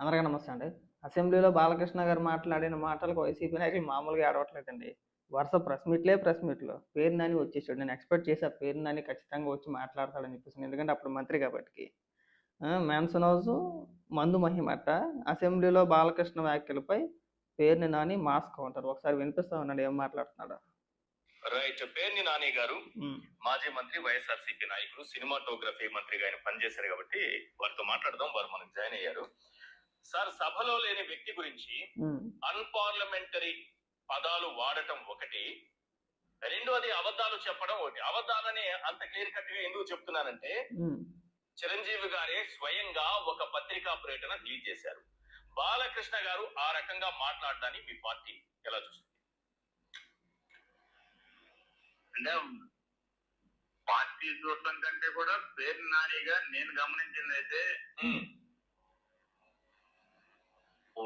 అందరికీ నమస్తే అండి. అసెంబ్లీలో బాలకృష్ణ గారు మాట్లాడిన మాటలకు వైసీపీ నాయకులు మామూలుగా ఏడవట్లేదండి. వరుస ప్రెస్ మీట్లే ప్రెస్ మీట్లు. పేరు నాని వచ్చేసాడు. నేను ఎక్స్పెక్ట్ చేసి ఆ పేరు నాని ఖచ్చితంగా వచ్చి మాట్లాడతాడని చెప్పేసి ఎందుకంటే అప్పుడు మంత్రి కాబట్టి. మ్యాన్సన్ హౌస్ మందు మహిమట అసెంబ్లీలో బాలకృష్ణ వ్యాఖ్యలపై పేరుని నాని మాస్క్ కౌంటర్. ఒకసారి వినిపిస్తా ఉన్నాడు ఏం మాట్లాడుతున్నాడు. రైట్. పేర్ని నాని గారు మాజీ మంత్రి వైఎస్ఆర్సీపీ నాయకులు సినిమాటోగ్రఫీ మంత్రిగా ఆయన పనిచేశారు కాబట్టి వారితో మాట్లాడదాం. వారు మనకు జాయిన్ అయ్యారు. సార్ సభలో లేని వ్యక్తి గురించి అన్పార్లమెంటరీ పదాలు వాడటం ఒకటి. రెండోది అబద్ధాలు చెప్పడం ఒకటి. అబద్ధాలని అంత క్లియర్ కట్గా ఎందుకు చెప్తున్నానంటే. చిరంజీవి గారే స్వయంగా ఒక పత్రికా పర్యటన రిలీజ్ చేశారు. బాలకృష్ణ గారు ఆ రకంగా మాట్లాడడాన్ని మీ పార్టీ ఎలా చూస్తుంది? అంటే పార్టీ చూడటం కంటే కూడా పేరు నానిగా నేను గమనించింది అయితే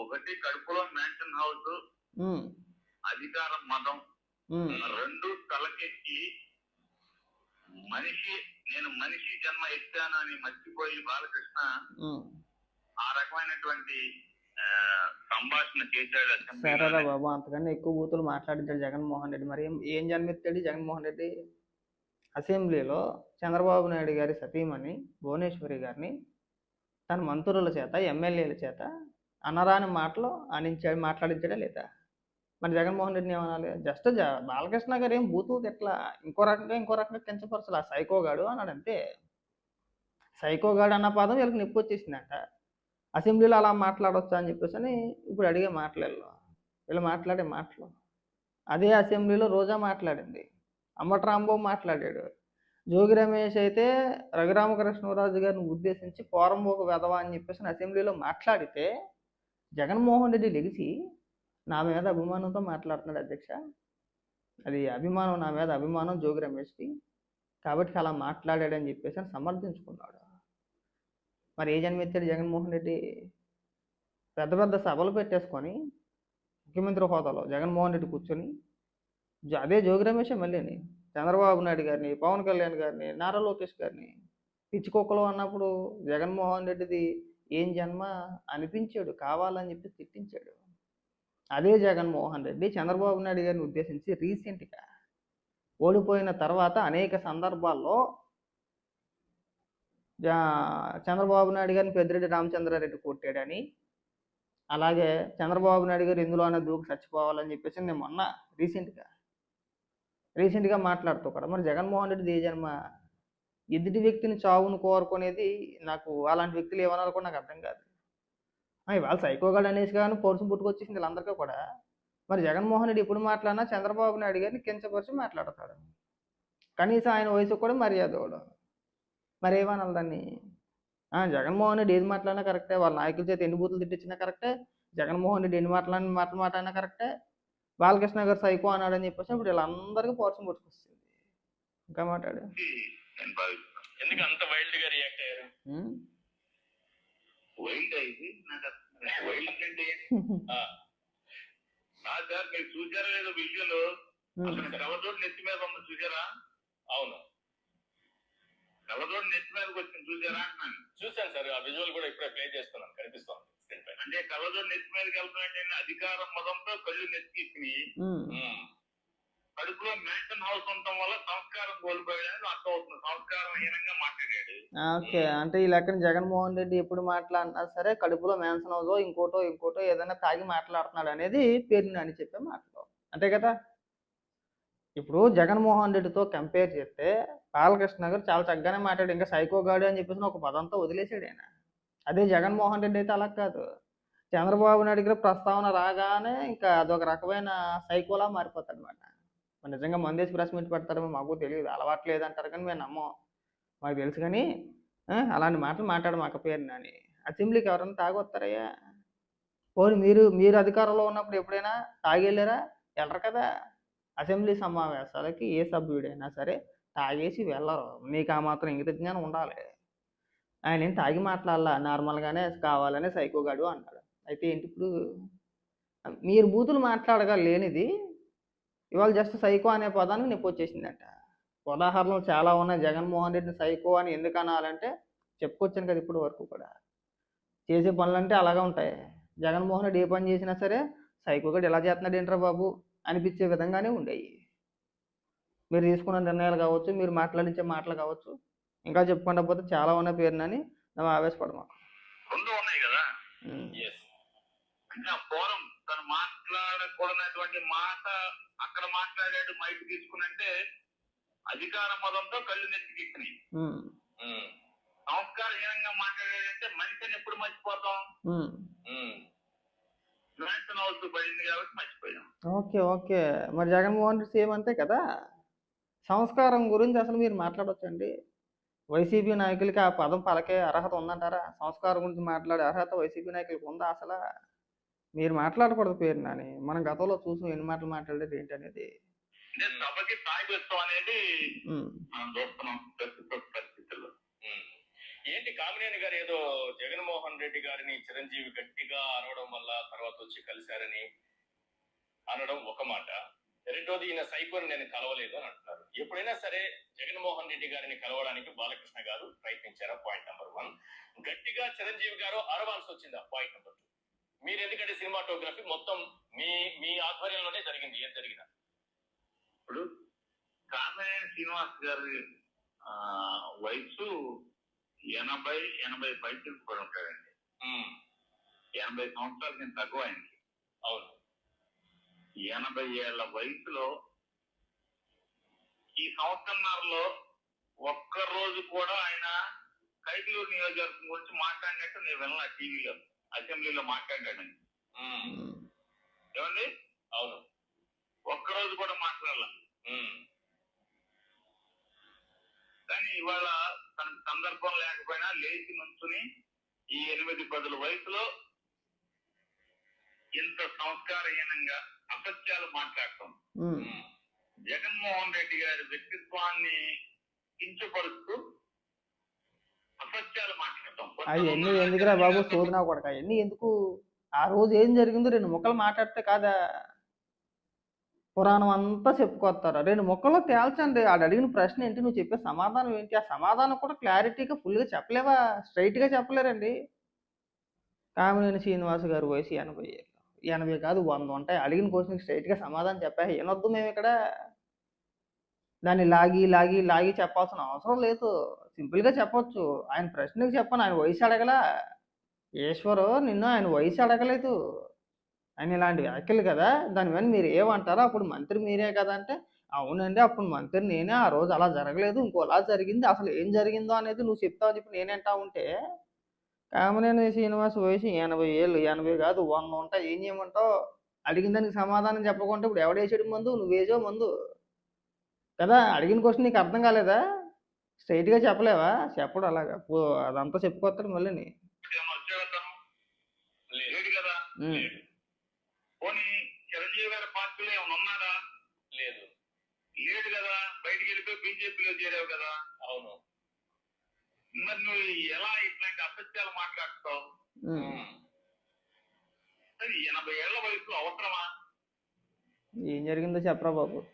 ఒకటి కడుపులో మ్యాన్షన్ హౌస్ అధికార ఉమ్, రెండు తలకెక్కి మనిషి నేను మనిషి జన్మ ఎత్తాను అని మర్చిపోయి బాలకృష్ణ. ఆ రకమైనటువంటి సంభాషణ చేశాడు సరేరా బాబు అంతకన్నా ఎక్కువ బూతులు మాట్లాడించాడు జగన్మోహన్ రెడ్డి. మరి ఏం ఏం జన్మెత్తాడు జగన్మోహన్ రెడ్డి? అసెంబ్లీలో చంద్రబాబు నాయుడు గారి సతీమణి భువనేశ్వరి గారిని తన మంత్రుల చేత ఎమ్మెల్యేల చేత అనరాని మాటలు ఆనించాడు మాట్లాడించాడా లేదా? మరి జగన్మోహన్ రెడ్డిని ఏమనాలి? జస్ట్ జ బాలకృష్ణ గారు ఏం బూతు ఎట్లా ఇంకో రకంగా ఇంకో రకంగా కించపరచలా సైకోగాడు అన్నాడు అంతే. సైకోగాడు అన్న పదం వీళ్ళకి నొప్పి వచ్చేసిందంట. అసెంబ్లీలో అలా మాట్లాడొచ్చా అని చెప్పేసి అని ఇప్పుడు అడిగే మాటలు వీళ్ళు. మాట్లాడే మాటలు. అదే అసెంబ్లీలో రోజా మాట్లాడింది. అమ్మటి రాంబాబు మాట్లాడాడు. జోగి రమేష్ అయితే రఘురామకృష్ణరాజు గారిని ఉద్దేశించి పోరంబోకు వెధవా అని చెప్పేసి అసెంబ్లీలో మాట్లాడితే జగన్మోహన్ రెడ్డి లెగిసి నా మీద అభిమానంతో మాట్లాడుతున్నాడు అధ్యక్ష. అది అభిమానం నా మీద అభిమానం జోగి రమేష్కి కాబట్టి అలా మాట్లాడాడని చెప్పేసి అని సమర్థించుకున్నాడు. మరి ఏ జన్మెత్తాడు జగన్మోహన్ రెడ్డి? పెద్ద పెద్ద సభలు పెట్టేసుకొని ముఖ్యమంత్రి హోదాలో జగన్మోహన్ రెడ్డి కూర్చొని అదే జోగి రమేష్ మళ్ళీని చంద్రబాబు నాయుడు గారిని పవన్ కళ్యాణ్ గారిని నారా లోకేష్ గారిని పిచ్చికొక్కలు అన్నప్పుడు జగన్మోహన్ రెడ్డిది ఏం జన్మ అనిపించాడు? కావాలని చెప్పి తిట్టించాడు. అదే జగన్మోహన్ రెడ్డి చంద్రబాబు నాయుడు గారిని ఉద్దేశించి రీసెంట్గా ఓడిపోయిన తర్వాత అనేక సందర్భాల్లో చంద్రబాబు నాయుడు గారిని పెద్దిరెడ్డి రామచంద్రారెడ్డి కొట్టాడని అలాగే చంద్రబాబు నాయుడు గారు ఇందులోనే దూకి చచ్చిపోవాలని చెప్పేసి నేను మొన్న రీసెంట్గా రీసెంట్గా మాట్లాడుతూ కూడా మరి జగన్మోహన్ రెడ్డి ఏ జన్మ ఎదుటి వ్యక్తిని చావును కోరుకునేది నాకు అలాంటి వ్యక్తులు ఏమన్నా కూడా నాకు అర్థం కాదు. ఇవాళ సైకోగాడు అనేసి కానీ పౌరుషం పుట్టుకొచ్చేసింది వీళ్ళందరికీ కూడా. మరి జగన్మోహన్ రెడ్డి ఎప్పుడు మాట్లాడినా చంద్రబాబు నాయుడు గారిని కించపరిచి మాట్లాడతాడు. కనీసం ఆయన వయసు కూడా మర్యాద ఇవ్వడం. మరి ఏమనాలి దాన్ని? జగన్మోహన్ రెడ్డి ఏది మాట్లాడినా కరెక్టే. వాళ్ళ నాయకుల చేత ఎన్ని బూతులు తిట్టించినా కరెక్టే. జగన్మోహన్ రెడ్డి ఎన్ని మాట్లాడిన మాటలు మాట్లాడినా కరెక్టే. బాలకృష్ణ గారు సైకో అన్నాడని చెప్పేసి ఇప్పుడు వీళ్ళందరికీ పౌరుషం పుట్టుకొస్తుంది ఇంకా మాట్లాడు. నేను భావిస్తున్నాను ఎందుకు అంత వైల్డ్గా రియాక్ట్ అయ్యారు? వైల్డ్ అయింది నాకు వైల్డ్ అంటే సార్ మీరు చూసారా లేదో విజువల్. అసలు కవదోడు నెత్తి మీద ఉంది చూసారా అవును. కవదోడు నెత్తి మీదకి వచ్చింది చూసారా అంటున్నాను. చూశాను సార్ ఆ విజువల్ కూడా ఇప్పుడే ప్లే చేస్తున్నాను కనిపిస్తోంది స్క్రీన్ అంటే కవదోడు నెత్తి మీదకి వెళ్తున్నాయంటే అధికారం మదంతో కళ్ళు నెత్తికి కడుపులో మ్యాన్షన్ హౌస్ ఉండటం వల్ల సంస్కారం కోల్పోయాడని అర్థం అవుతుంది. సంస్కారం హీనంగా మాట్లాడాడు. ఓకే. అంటే ఈ లెక్కన జగన్మోహన్ రెడ్డి ఎప్పుడు మాట్లాడినా సరే కడుపులో మ్యాన్సన్ హౌసో ఇంకోటో ఇంకోటో ఏదైనా తాగి మాట్లాడుతున్నాడు అనేది పేరుని అని చెప్పే మాటలు. అంతే కదా? ఇప్పుడు జగన్మోహన్ రెడ్డితో కంపేర్ చేస్తే బాలకృష్ణ గారు చాలా చక్కగానే మాట్లాడు ఇంకా సైకోగాడు అని చెప్పేసి ఒక పదంతో వదిలేసాడు ఆయన. అదే జగన్మోహన్ రెడ్డి అయితే అలా కాదు. చంద్రబాబు నాయుడు గారి ప్రస్తావన రాగానే ఇంకా అదొక రకమైన సైకోలా మారిపోతాడు అనమాట మరి నిజంగా మందేసి ప్రెస్ మీట్ పెడతారో మాకు తెలియదు. అలవాటు లేదంటారు కానీ మేము నమ్మం. మాకు తెలుసు కానీ అలాంటి మాటలు మాట్లాడు మాకు పేరు నాని అసెంబ్లీకి ఎవరైనా తాగొస్తారయ్యా పోనీ మీరు మీరు అధికారంలో ఉన్నప్పుడు ఎప్పుడైనా తాగెళ్ళారా? వెళ్ళరు కదా. అసెంబ్లీ సమావేశాలకి ఏ సభ్యుడైనా సరే తాగేసి వెళ్ళరు. నీకు ఆ మాత్రం ఇంగిత జ్ఞానం ఉండాలి. ఆయన ఏం తాగి మాట్లాడాలా? నార్మల్గానే కావాలనే సైకోగాడు అన్నాడు అయితే ఏంటి ఇప్పుడు? మీరు బూతులు మాట్లాడగా లేనిది ఇవాళ జస్ట్ సైకో అనే పదానికి నొప్పి వచ్చేసిందంట. ఉదాహరణలు చాలా ఉన్నాయి. జగన్మోహన్ రెడ్డిని సైకో అని ఎందుకు అనాలంటే చెప్పుకొచ్చాను కదా ఇప్పుడు వరకు కూడా. చేసే పనులు అంటే అలాగే ఉంటాయి. జగన్మోహన్ రెడ్డి ఏ పని చేసినా సరే సైకోగడు ఎలా చేస్తున్నాడు ఏంట్రా బాబు అనిపించే విధంగానే ఉండేవి మీరు తీసుకున్న నిర్ణయాలు కావచ్చు మీరు మాట్లాడించే మాటలు కావచ్చు ఇంకా చెప్పుకుంటా పోతే చాలా ఉన్న పేరునని నువ్వు ఆవేశపడమా అంటే ఆ ఫోరం తను మాట్లాడకూడనటువంటి మాట అక్కడ మాట్లాడాడు మైక్ తీసుకునంటే అధికార మదంతో కళ్ళు నెత్తికెక్కినాయి సంస్కారహీనంగా మాట్లాడాడంటే మనిషిని ఎప్పుడు మర్చిపోతాం? మ్యాన్షన్ హౌస్ పడింది కాబట్టి మర్చిపోయాం. Okay okay. మరి జగన్మోహన్ రెడ్డి సేమ్ అంతే కదా? సంస్కారం గురించి అసలు మీరు మాట్లాడొచ్చండి. వైసీపీ నాయకులకి ఆ పదం పలకే అర్హత ఉందంటారా? సంస్కారం గురించి మాట్లాడే అర్హత వైసీపీ నాయకులకి ఉందా అసలు? మీరు మాట్లాడకూడదు పేరు నాని. మనం గతంలో చూసాం ఎన్ని మాటలు మాట్లాడేది ఏంటి అనేది అంటే సభకి తాగిస్తాం అనేది ఉమ్, మనం చూస్తున్నాం ప్రస్తుత పరిస్థితుల్లో. ఉమ్. ఏంటి కామినేని గారు ఏదో జగన్మోహన్ రెడ్డి గారిని చిరంజీవి గట్టిగా అరవడం వల్ల తర్వాత వచ్చి కలిశారని అనడం ఒక మాట. రెండోది ఈయన సైకోని నేను కలవలేదు అని అంటున్నారు. ఎప్పుడైనా సరే జగన్మోహన్ రెడ్డి గారిని కలవడానికి బాలకృష్ణ గారు ప్రయత్నించారా? పాయింట్ నెంబర్ వన్ గట్టిగా చిరంజీవి గారు అరవాల్సి వచ్చిందా పాయింట్ నెంబర్ టూ మీరు ఎందుకంటే సినిమాటోగ్రఫీ మొత్తం మీ మీ ఆధ్వర్యంలోనే జరిగింది ఏం జరిగినా. ఇప్పుడు కామినేని శ్రీనివాస్ గారి వయసు ఎనభై ఎనభై పైసలు కూడా ఉంటాడండి. ఎనభై సంవత్సరాల కింద తక్కువ ఆయనకి అవును. ఎనభై ఏళ్ళ వయసులో ఈ సంవత్సరంలో ఒక్క రోజు కూడా ఆయన కైకలూరు నియోజకవర్గం గురించి మాట్లాడినట్టు నేను విన్నా టీవీలో. అసెంబ్లీలో ఉమ్, ఏమండి? అవును. ఒక్క రోజు కూడా మాట్లాడాల. కానీ ఇవాళ తనకు సందర్భం లేకపోయినా లేచి నుంచుని ఈ ఎనిమిది పదుల వయసులో ఇంత సంస్కారహీనంగా అసత్యాలు మాట్లాడటం. జగన్మోహన్ రెడ్డి గారి వ్యక్తిత్వాన్ని కించపరుస్తూ మాట్లాడటం అవన్నీ ఎందుకురా బాబు? శోధన కొడక. అవన్నీ ఎందుకు? ఆ రోజు ఏం జరిగిందో రెండు ముక్కలు మాట్లాడితే కాదా? పురాణం అంతా చెప్పుకొస్తారు? రెండు ముక్కల్లో తేల్చండి. ఆడు అడిగిన ప్రశ్న ఏంటి? నువ్వు చెప్పే సమాధానం ఏంటి? ఆ సమాధానం కూడా క్లారిటీగా ఫుల్గా చెప్పలేవా? స్ట్రైట్గా చెప్పలేరండి. కామినేని శ్రీనివాస్ గారు వయసు ఎనభై ఏళ్ళు. ఎనభై కాదు వంద ఉంటాయి. అడిగిన క్వశ్చన్కి స్ట్రైట్గా సమాధానం చెప్పా. ఏనొద్దు మేము ఇక్కడ దాన్ని లాగి లాగి లాగి చెప్పాల్సిన అవసరం లేదు. సింపుల్గా చెప్పొచ్చు. ఆయన ప్రశ్నకు చెప్పను. ఆయన వయసు అడగలా. ఈశ్వరు నిన్ను ఆయన వయసు అడగలేదు. ఆయన ఇలాంటి వ్యాఖ్యలు కదా. దానివల్ల మీరు ఏమంటారో అప్పుడు మంత్రి మీరే కదా అంటే అవునండి అప్పుడు మంత్రి నేనే. ఆ రోజు అలా జరగలేదు. ఇంకోలా జరిగింది. అసలు ఏం జరిగిందో అనేది నువ్వు చెప్తావు చెప్పి నేనంటా ఉంటే కామనేని శ్రీనివాస్ వయసు ఎనభై ఏళ్ళు. ఎనభై కాదు వంద ఉంటాయి ఏం చేయమంటావు? అడిగిన దానికి సమాధానం చెప్పకుంటే ఇప్పుడు ఎవడేసాడు మందు? నువ్వు వేసావు మందు. కదా అడిగిన క్వశ్చన్ నీకు అర్థం కాలేదా? స్ట్రైట్గా చెప్పలేవా? చెప్పడు అలాగా. పో అదంతా చెప్పుకొస్తాడు మళ్ళీ లేడు కదా. పోనీ చిరంజీవి గారి పార్టీలో ఏమైనా ఉన్నాడా? లేదు. లేడు కదా. బయటికి వెళ్ళిపోయి బీజేపీలో చేరావు కదా. అవును. మరి నువ్వు ఎలా ఇట్లాంటి అసత్యాలు మాట్లాడుతావు? ఎనభై ఏళ్ళ అవసరమా? ఏం జరిగిందో చెప్పరా బాబు.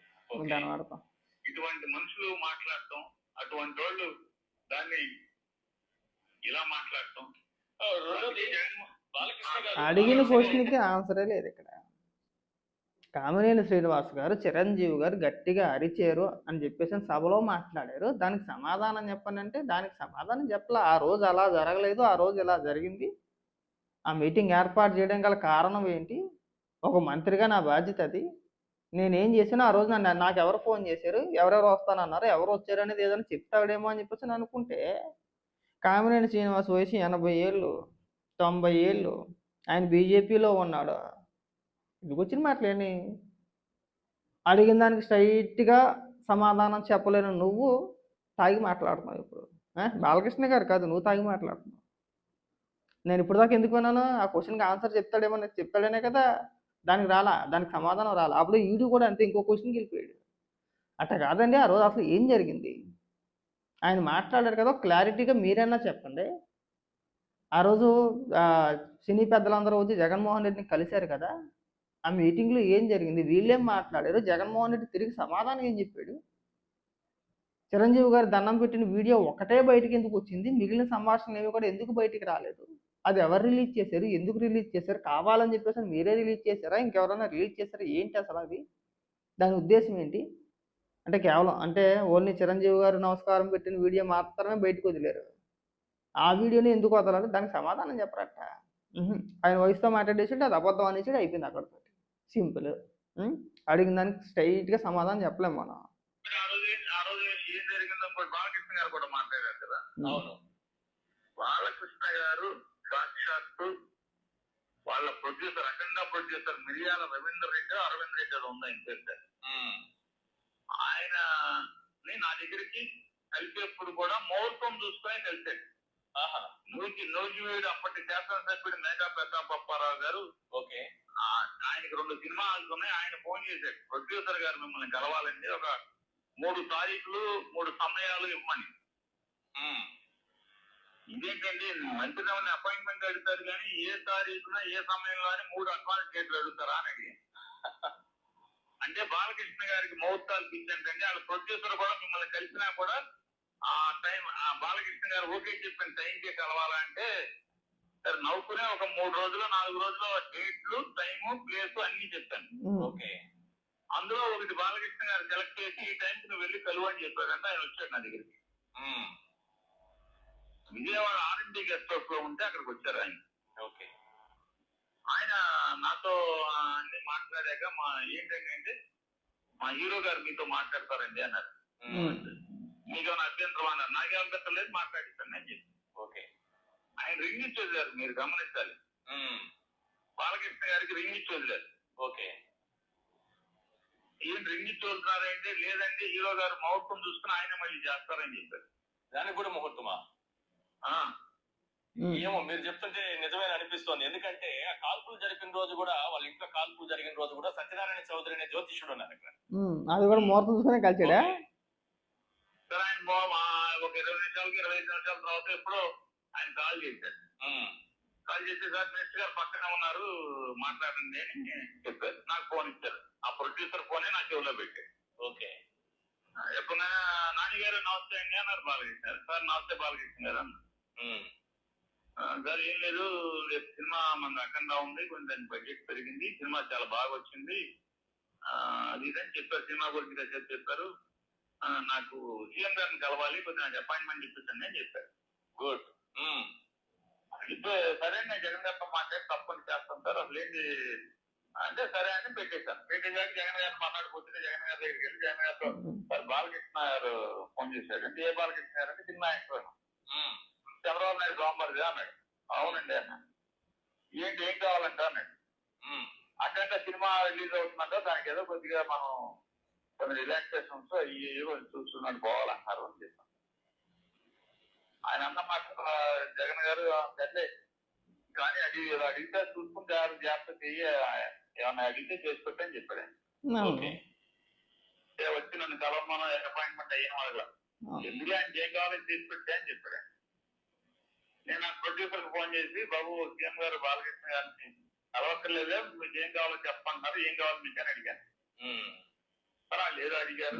దాని వాడతాం. ఇటువంటి మనుషులు మాట్లాడటం అటువంటి వాళ్ళు దాన్ని ఇలా మాట్లాడటం. ఆ, రెండోది జగన్మోహన్ బాలకృష్ణ గారు అడిగిన క్వశ్చన్కి ఆన్సరే లేదు ఇక్కడ. కామినేని శ్రీనివాస్ గారు చిరంజీవి గారు గట్టిగా అరిచారు అని చెప్పేసి సభలో మాట్లాడారు. దానికి సమాధానం చెప్పండి అంటే దానికి సమాధానం చెప్పలే. ఆ రోజు అలా జరగలేదు ఆ రోజు ఇలా జరిగింది. ఆ మీటింగ్ ఏర్పాటు చేయడం గల కారణం ఏంటి? ఒక మంత్రిగా నా బాధ్యత అది. నేనేం చేసినా ఆ రోజు నన్ను నాకు ఎవరు ఫోన్ చేశారు ఎవరెవరు వస్తానన్నారు ఎవరు వచ్చారు అనేది ఏదైనా చెప్తాడేమో అని చెప్పేసి నేను అనుకుంటే కామినేని శ్రీనివాస్ వయసు ఎనభై ఏళ్ళు తొంభై ఏళ్ళు ఆయన బీజేపీలో ఉన్నాడు. ఇందుకు వచ్చిన మాటలేని అడిగిన దానికి స్ట్రైట్గా సమాధానం చెప్పలేను. నువ్వు తాగి మాట్లాడుతున్నావు ఇప్పుడు. బాలకృష్ణ గారు కాదు నువ్వు తాగి మాట్లాడుతున్నావు. నేను ఇప్పుడు దాకా ఎందుకు విన్నాను? ఆ క్వశ్చన్కి ఆన్సర్ చెప్తాడేమో నాకు చెప్తాడనే కదా. దానికి రాలా దానికి సమాధానం రాలా. అప్పుడు ఈడు కూడా అంతే ఇంకో క్వశ్చన్కి వెళ్ళిపోయాడు. అట్ట కాదండి ఆ రోజు అసలు ఏం జరిగింది? ఆయన మాట్లాడారు కదా క్లారిటీగా మీరైనా చెప్పండి. ఆ రోజు సినీ పెద్దలందరూ వచ్చి జగన్మోహన్ రెడ్డిని కలిశారు కదా ఆ మీటింగ్లో ఏం జరిగింది? వీళ్ళేం మాట్లాడారు? జగన్మోహన్ రెడ్డి తిరిగి సమాధానం ఏం చెప్పాడు? చిరంజీవి గారు దండం పెట్టిన వీడియో ఒకటే బయటికి ఎందుకు వచ్చింది? మిగిలిన సంభాషణలు ఏవి కూడా ఎందుకు బయటికి రాలేదు? అది ఎవరు రిలీజ్ చేశారు? ఎందుకు రిలీజ్ చేశారు? కావాలని చెప్పేసి మీరే రిలీజ్ చేశారా? ఇంకెవరైనా రిలీజ్ చేశారా? ఏంటి అసలు అది దాని ఉద్దేశం ఏంటి? అంటే కేవలం అంటే ఓన్లీ చిరంజీవి గారు నమస్కారం పెట్టిన వీడియో మాత్రమే బయటకు వదిలేరు. ఆ వీడియోని ఎందుకు వదలాలి? దానికి సమాధానం చెప్పరట. ఆయన వయసుతో మాట్లాడేసి అది అబద్ధం అనేసి అయిపోయింది అక్కడితో సింపుల్. అడిగిన దానికి స్ట్రైట్గా సమాధానం చెప్పలేము మనం. బాలకృష్ణ గారు సాక్షాత్తు వాళ్ళ ప్రొడ్యూసర్ అఖండ ప్రొడ్యూసర్ మిరియాల రవీంద్ర రెడ్డి అరవింద్ రెడ్డి అది ఉందా ఉమ్, ఆయన నా దగ్గరికి కలిపేప్పుడు కూడా ముహూర్తం చూసుకొని కలిసాడు నూకి నూజివీడు అప్పటి శాసనసభ్యుడు మేఘా ప్రతాప్ అప్పారావు గారు. ఓకే. ఆయనకి రెండు సినిమాలు ఉన్నాయి ఆయన ఫోన్ చేశాడు. ప్రొడ్యూసర్ గారు మిమ్మల్ని కలవాలండి ఒక మూడు తారీఖులు మూడు సమయాలు ఇవ్వమని. ఇదేంటండి? మంత్రిని అపాయింట్మెంట్ అడుగుతారు కానీ ఏ తారీఖున ఏ సమయంలో అని మూడు అడ్వాన్స్ డేట్లు అడుగుతారా అని అడిగాను అంటే బాలకృష్ణ గారికి ముహూర్తాలు ఇచ్చేంటండి వాళ్ళ ప్రొడ్యూసర్ కూడా మిమ్మల్ని కలిసినా కూడా ఆ టైం ఆ బాలకృష్ణ గారు ఓకే చెప్పిన టైంకే కలవాలంటే సరే నవ్వుకునే ఒక మూడు రోజులు నాలుగు రోజులు డేట్లు టైము ప్లేస్ అన్ని చెప్పాను. ఓకే. అందులో ఒకటి బాలకృష్ణ గారు సెలెక్ట్ చేసి ఈ టైంకి నువ్వు వెళ్ళి కలువు అని చెప్పాడంటే ఆయన వచ్చాడు నా దగ్గరికి. విజయవాడ ఆర్ఎండి గెస్ట్ హౌస్లో ఉంటే అక్కడికి వచ్చారు ఆయన. ఓకే. ఆయన నాతో అన్ని మాట్లాడాక మా ఏంటంటే మా హీరో గారు మీతో మాట్లాడతారండి అన్నారు. మీకు ఏమైనా అభ్యంతరం అన్నారు. నాకే అభ్యంతరం లేదు మాట్లాడిస్తాను అని చెప్పి ఓకే. ఆయన రింగ్ ఇచ్చి వదిలేరు మీరు గమనించాలి. బాలకృష్ణ గారికి రింగ్ ఇచ్చి వదిలేరు ఓకే. ఏం రింగ్ ఇచ్చి వదులుతున్నారంటే లేదండి హీరో గారు ముహూర్తం చూసుకుని ఆయన మళ్ళీ చేస్తారని చెప్పారు. దానికి కూడా. ఏమో మీరు చెప్తుంటే నిజమైన అనిపిస్తోంది. ఎందుకంటే ఆ కాల్పులు జరిపిన రోజు కూడా వాళ్ళ ఇంట్లో కాల్పులు జరిగిన రోజు కూడా సత్యనారాయణ చౌదరి అనే జ్యోతిష్యుడు ఉన్నారు అక్కడ. అది కూడా ముహూర్తం చూసుకునే కలిసాడా. సరే ఆయన ఒక ఇరవై నిమిషాలకి ఇరవై ఐదు నిమిషాల తర్వాత ఎప్పుడో ఆయన కాల్ చేశారు. కాల్ చేసి సార్ మినిస్టర్ గారు పక్కన ఉన్నారు మాట్లాడండి అని చెప్పారు. నాకు ఫోన్ ఇచ్చారు. ఆ ప్రొడ్యూసర్ ఫోనే నా చెవిలో పెట్టారు. ఓకే. ఎప్పుడైనా నాని గారు నమస్తే అండి అన్నారు బాలకృష్ణ సార్ నమస్తే బాలకృష్ణ గారు అన్నారు. ఉమ్, "ఆ, సార్ ఏం లేదు రేపు సినిమా మన అఖండ ఉంది కొంచెం దాని బడ్జెట్ పెరిగింది సినిమా చాలా బాగా వచ్చింది. అది ఇదని చెప్పారు సినిమా గురించి చెప్పారు నాకు సీఎం గారిని కలవాలి కొంచెం నాకు అపాయింట్మెంట్ ఇప్పించండి అని చెప్పారు. గుడ్ ఉమ్, ఇప్పుడు సరే నేను జగన్ గారితో మాట్లాడి తప్పని చేస్తాను సార్ అసలు ఏంటి అంటే సరే అని పెట్టేశాను. పెట్టేశాక జగన్ గారు మాట్లాడిపోతుంటే జగన్ గారి దగ్గరికి వెళ్ళి జగన్ గారితో సార్ బాలకృష్ణ గారు ఫోన్ చేశాడు అంటే ఏ బాలకృష్ణ గారు అంటే ఉమ్, చంద్రబాబు నాయుడు బాంబర్ది అన్నాడు. అవునండి అన్నాడు ఏంటి ఏం కావాలంట అన్నాడు. అక్కడ సినిమా రిలీజ్ అవుతుందంట దానికి ఏదో కొద్దిగా మనం కొన్ని రిలాక్సేషన్స్ ఏవో చూస్తున్నాడు పోవాలంటారు అని చెప్పాను ఆయన అన్న మాట జగన్ గారు "ఆ, సర్లే. కానీ అది అడిగితే చూసుకుని జాగ్రత్త జాగ్రత్త ఏమన్నా అడిగితే చేసి పెట్టని చెప్పాడు ఆయన. ఓకే. ఏ వచ్చి నన్ను కలవమను అపాయింట్మెంట్ అయిన వాళ్ళ ఎందుకు ఆయన ఏం కావాలో చేసి పెట్టే అని చెప్పాడు. నేను ఆ ప్రొడ్యూసర్ ఫోన్ చేసి బాబు సీఎం గారు బాలకృష్ణ గారిని కలవక్కర్లేదే మీకు ఏం కావాలో చెప్పంటారు ఏం కావాలో మీకు అని అడిగాను.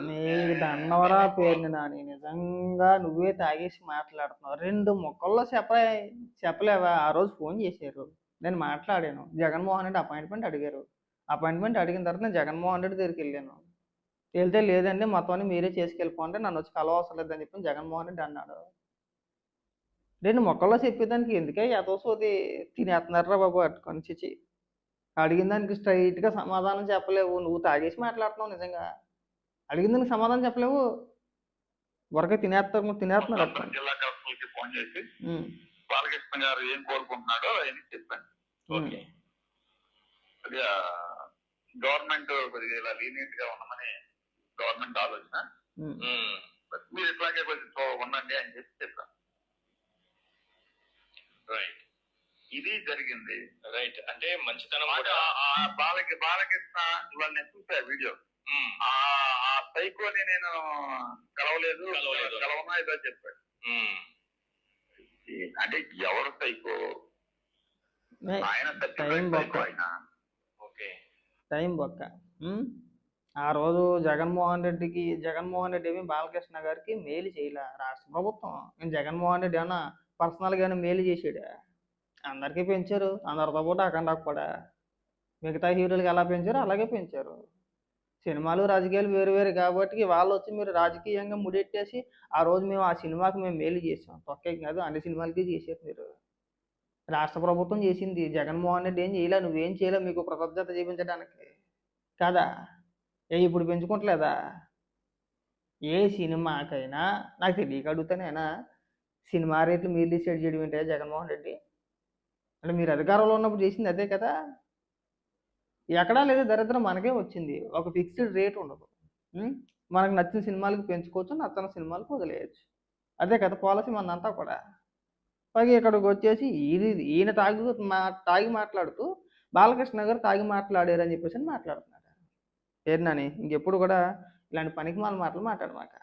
నీకు దండవరా పేరుని నాని నిజంగా నువ్వే తాగేసి మాట్లాడుతున్నావు. రెండు మొక్కల్లో చెప్పలే చెప్పలేవా? ఆ రోజు ఫోన్ చేశారు. నేను మాట్లాడాను. జగన్మోహన్ రెడ్డి అపాయింట్మెంట్ అడిగారు. అపాయింట్మెంట్ అడిగిన తర్వాత నేను జగన్మోహన్ రెడ్డి దగ్గరికి వెళ్ళాను. వెళ్తే లేదండి మొత్తాన్ని మీరే చేసుకెళ్ళిపోండి. నన్ను వచ్చి కలవవసరం లేదని చెప్పి జగన్మోహన్ రెడ్డి అన్నాడు. రెండు మొక్కల్లో చెప్పేదానికి ఎందుకే యథోసోది తినేస్తున్నారా బాబు అట్టుకొని చిచి. అడిగిన దానికి స్ట్రైట్గా సమాధానం చెప్పలేవు. నువ్వు తాగేసి మాట్లాడుతున్నావు నిజంగా. అడిగిన దానికి సమాధానం చెప్పలేవు. వరకే తినేస్తారు తినేస్తున్నారు జిల్లా కి ఫోన్ చేసి బాలకృష్ణ గారు ఏం కోరుకుంటున్నాడో ఆయన ఓకే. కొద్దిగా గవర్నమెంట్ ఇలా లీనియంట్గా ఉండమని గవర్నమెంట్ ఆలోచన. మీరు ఇట్లాగే కొంచెం సో ఉండండి అని చెప్పి చెప్పాను రైట్ ఇది జరిగింది. రైట్ అంటే మంచితనం బాలకి బాలకృష్ణ ఇవాళ నేను చూసా వీడియో. ఆ ఆ సైకోని నేను కలవలేదు. కలవనా ఏదో చెప్పాడు అంటే ఎవరు సైకో? ఆయన బొక్క. సైకో ఆయన. ఓకే. టైం బొక్క. ఆ రోజు జగన్మోహన్ రెడ్డికి జగన్మోహన్ రెడ్డి ఏమి బాలకృష్ణ గారికి మేలు చేయలే. రాష్ట్ర ప్రభుత్వం. నేను జగన్మోహన్ రెడ్డి ఏమన్నా పర్సనల్గా మేలు చేసాడా? అందరికీ పెంచారు. అందరితో పాటు అఖండాకు కూడా. మిగతా హీరోలకి ఎలా పెంచారో అలాగే పెంచారు. సినిమాలు రాజకీయాలు వేరు వేరు కాబట్టి వాళ్ళు వచ్చి మీరు రాజకీయంగా ముడెట్టేసి ఆ రోజు మేము ఆ సినిమాకి మేము మేలు చేసాం. తొక్కే కాదు అన్ని సినిమాలకి చేశారు మీరు. రాష్ట్ర ప్రభుత్వం చేసింది. జగన్మోహన్ రెడ్డి ఏం చేయలే నువ్వేం చేయలే మీకు కృతజ్ఞత చూపించడానికి. కాదా? ఏ ఇప్పుడు పెంచుకోవట్లేదా ఏ సినిమాకైనా నాకు తెలియక అడుగుతానేనా? సినిమా రేట్లు మీరు డిసైడ్ చేయడం ఏంటో? జగన్మోహన్ రెడ్డి అంటే మీరు అధికారంలో ఉన్నప్పుడు చేసింది అదే కదా? ఎక్కడా లేదు దరిద్రం మనకే వచ్చింది. ఒక ఫిక్స్డ్ రేట్ ఉండదు. మనకు నచ్చిన సినిమాలకు పెంచుకోవచ్చు నచ్చని సినిమాలకు వదిలేయచ్చు. అదే కదా పాలసీ మనంతా కూడా. పైగా ఇక్కడికి వచ్చేసి ఇది ఈయన తాగి మా తాగి మాట్లాడుతూ బాలకృష్ణ గారు తాగి మాట్లాడారు అని చెప్పేసి మాట్లాడుతున్నారు మాట్లాడుతున్నాడు ఇంకెప్పుడు కూడా ఇలాంటి పనికి మాల మాటలు మాట్లాడమాక.